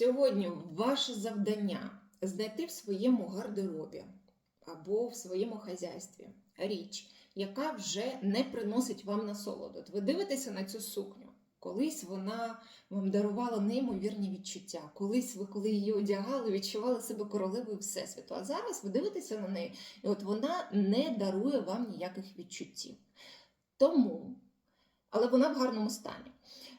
Сьогодні ваше завдання знайти в своєму гардеробі або в своєму хазяйстві річ, яка вже не приносить вам насолоду. Ви дивитеся на цю сукню. Колись вона вам дарувала неймовірні відчуття. Колись ви, коли її одягали, відчували себе королевою Всесвіту. А зараз ви дивитеся на неї, і от вона не дарує вам ніяких відчуттів. Тому, але вона в гарному стані.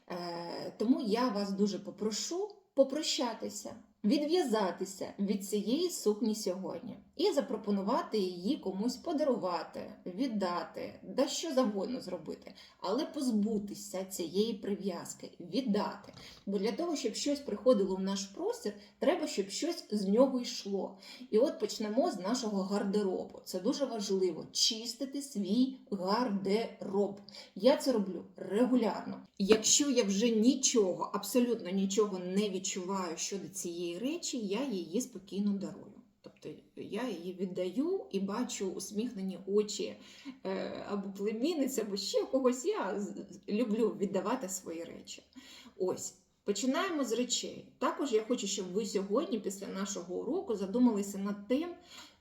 Е, тому я вас дуже попрошу попрощатися, відв'язатися від цієї сукні сьогодні і запропонувати її комусь подарувати, віддати, да що завгодно зробити, але позбутися цієї прив'язки, віддати. Бо для того, щоб щось приходило в наш простір, треба, щоб щось з нього йшло. І от почнемо з нашого гардеробу. Це дуже важливо чистити свій гардероб. Я це роблю регулярно. Якщо я вже нічого, абсолютно нічого не відчуваю щодо цієї речі, я її спокійно дарую. Тобто я її віддаю і бачу усміхнені очі е, або племінниці, або ще когось. Я люблю віддавати свої речі. Ось. Починаємо з речей. Також я хочу, щоб ви сьогодні, після нашого уроку, задумалися над тим,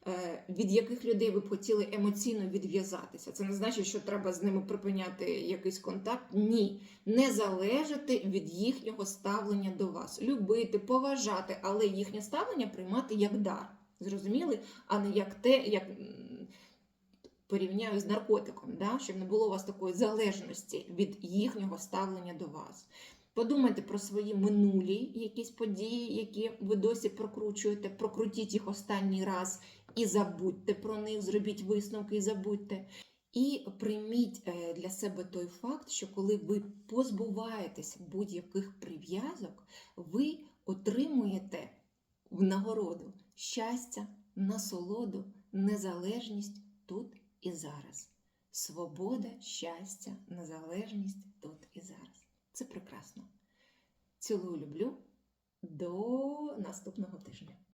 е, від яких людей ви б хотіли емоційно відв'язатися. Це не значить, що треба з ними припиняти якийсь контакт. Ні, не залежати від їхнього ставлення до вас. Любити, поважати, але їхнє ставлення приймати як дар. Зрозуміли? А не як те, як порівняю з наркотиком, да? щоб не було у вас такої залежності від їхнього ставлення до вас. Подумайте про свої минулі якісь події, які ви досі прокручуєте, прокрутіть їх останній раз і забудьте про них, зробіть висновки і забудьте. І прийміть е, для себе той факт, що коли ви позбуваєтесь будь-яких прив'язок, ви отримуєте в нагороду щастя, насолоду, незалежність тут і зараз. Свобода, щастя, незалежність тут і зараз. Це прекрасно. Цілую люблю. До наступного тижня.